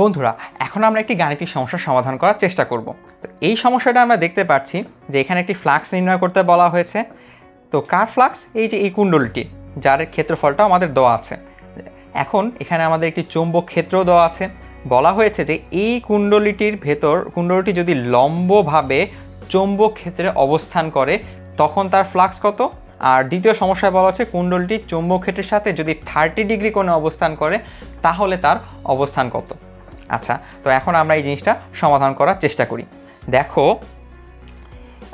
বন্ধুরা, এখন আমরা একটি গাণিতিক সমস্যার সমাধান করার চেষ্টা করব। তো এই সমস্যাটা আমরা দেখতে পাচ্ছি যে এখানে একটি ফ্লাক্স নির্ণয় করতে বলা হয়েছে। তো কার ফ্লাক্স? এই যে এই কুণ্ডলটি, যার ক্ষেত্রফলটা আমাদের দেওয়া আছে। এখন এখানে আমাদের একটি চৌম্বক ক্ষেত্র দেওয়া আছে। বলা হয়েছে যে এই কুণ্ডলিটির ভেতর, কুণ্ডলটি যদি লম্বভাবে চৌম্বক ক্ষেত্রে অবস্থান করে, তখন তার ফ্লাক্স কত? আর দ্বিতীয় সমস্যায় বলা হচ্ছে কুণ্ডলটি চৌম্বক ক্ষেত্রের সাথে যদি থার্টি ডিগ্রি কোণে অবস্থান করে, তাহলে তার অবস্থান কত? আচ্ছা তো এখন আমরা এই জিনিসটা সমাধান করার চেষ্টা করি। দেখো,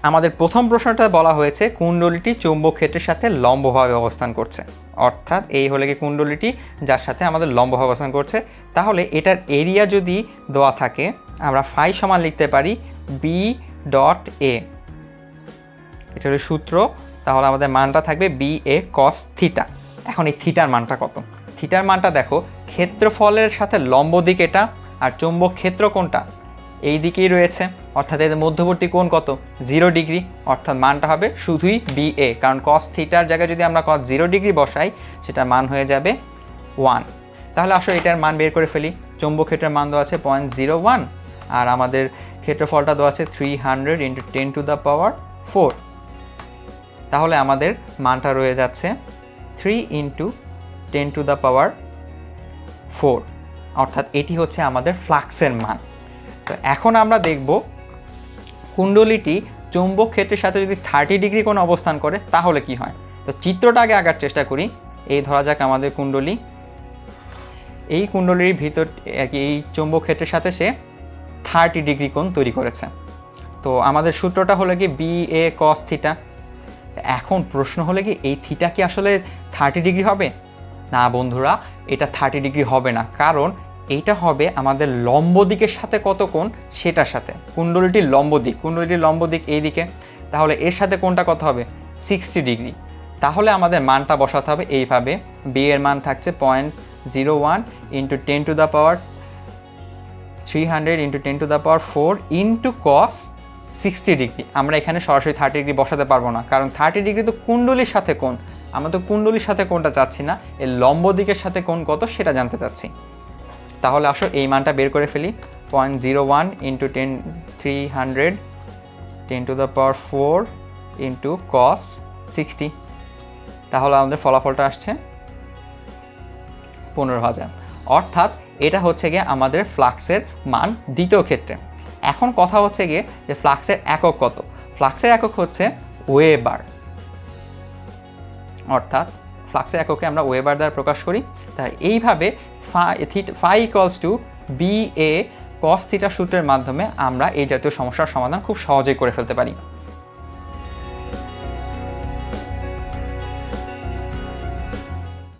আমাদের প্রথম প্রশ্নটা বলা হয়েছে কুণ্ডলিটি চৌম্বক ক্ষেত্রের সাথে লম্বভাবে অবস্থান করছে? অর্থাৎ এই হলে কি কুণ্ডলিটি যার সাথে আমাদের লম্বভাবে অবস্থান করছে? তাহলে এটার এরিয়া যদি দেওয়া থাকে, আমরা ফাই সমান লিখতে পারি বি ডট এ এটা হলো সূত্র, তাহলে আমাদের মানটা থাকবে বি এ কস থিটা এখন এই থিটার মানটা কত? থিটার মানটা দেখো, ক্ষেত্রফলের সাথে লম্ব দিক এটা আর চৌম্বক ক্ষেত্র কোনটা? এই দিকেই রয়েছে। অর্থাৎ এদের মধ্যবর্তী কোণ কত? Zero degree. অর্থাৎ মানটা হবে শুধুই বি এ কারণ কস থিটার জায়গায় যদি আমরা কস জিরো ডিগ্রি বসাই, সেটার মান হয়ে যাবে ওয়ান তাহলে আসলে এটার মান বের করে ফেলি। চৌম্বক ক্ষেত্রের মান দেওয়া আছে পয়েন্ট জিরো ওয়ান আর আমাদের ক্ষেত্রফলটা দেওয়া আছে three hundred into ten to the power four তাহলে আমাদের মানটা রয়ে যাচ্ছে three into ten to the power four অর্থাৎ এটি হচ্ছে আমাদের ফ্লাক্সের মান। তো এখন আমরা দেখব কুণ্ডলিটি চৌম্বক ক্ষেত্রের সাথে যদি থার্টি ডিগ্রি কোনো অবস্থান করে, তাহলে কি হয়? তো চিত্রটা আগে আঁকার চেষ্টা করি। এই ধরা যাক আমাদের কুণ্ডলী। এই কুণ্ডলীর ভিতর এই চৌম্বক ক্ষেত্রের সাথে সে থার্টি ডিগ্রি কোণ তৈরি করেছে। তো আমাদের সূত্রটা হলো কি, বি, এ কস থিটা এখন প্রশ্ন হলে কি, এই থিটা কি আসলে থার্টি ডিগ্রি হবে? না বন্ধুরা এটা থার্টি ডিগ্রি হবে না। কারণ এইটা হবে আমাদের লম্ব দিকের সাথে কত কোণ? সেটার সাথে। কুণ্ডলিটির লম্ব দিক। কুণ্ডলিটির লম্ব দিক এই দিকে। তাহলে এর সাথে কোনটা কত হবে? সিক্সটি ডিগ্রি তাহলে আমাদের মানটা বসাতে হবে এইভাবে। বি এর মান থাকছে point zero one into ten to the power three hundred into ten to the power four into cos sixty degree আমরা এখানে সরাসরি থার্টি ডিগ্রি বসাতে পারব না। কারণ থার্টি ডিগ্রি তো কুণ্ডলির সাথে কোণ। আমরা তো কুণ্ডলির সাথে কোনটা চাচ্ছি না? এর লম্ব দিকের সাথে কোন কত সেটা জানতে চাচ্ছি। তাহলে আসো এই মানটা বের করে ফেলি। Point zero one into ten three hundred ten to the power four into cos sixty তাহলে আমাদের ফলাফলটা আসছে পনেরো হাজার। অর্থাৎ এটা হচ্ছে গিয়ে আমাদের ফ্লাক্সের মান দ্বিতীয় ক্ষেত্রে। এখন কথা হচ্ছে গিয়ে যে ফ্লাক্সের একক কত? ফ্লাক্সের একক হচ্ছে ওয়েবার। অর্থাৎ ফ্লাক্সের এককে আমরা ওয়েবার দ্বারা প্রকাশ করি। তাই এইভাবে phi equals to B A cos theta সূত্রের মাধ্যমে আমরা এই জাতীয় সমস্যার সমাধান খুব সহজেই করে ফেলতে পারি।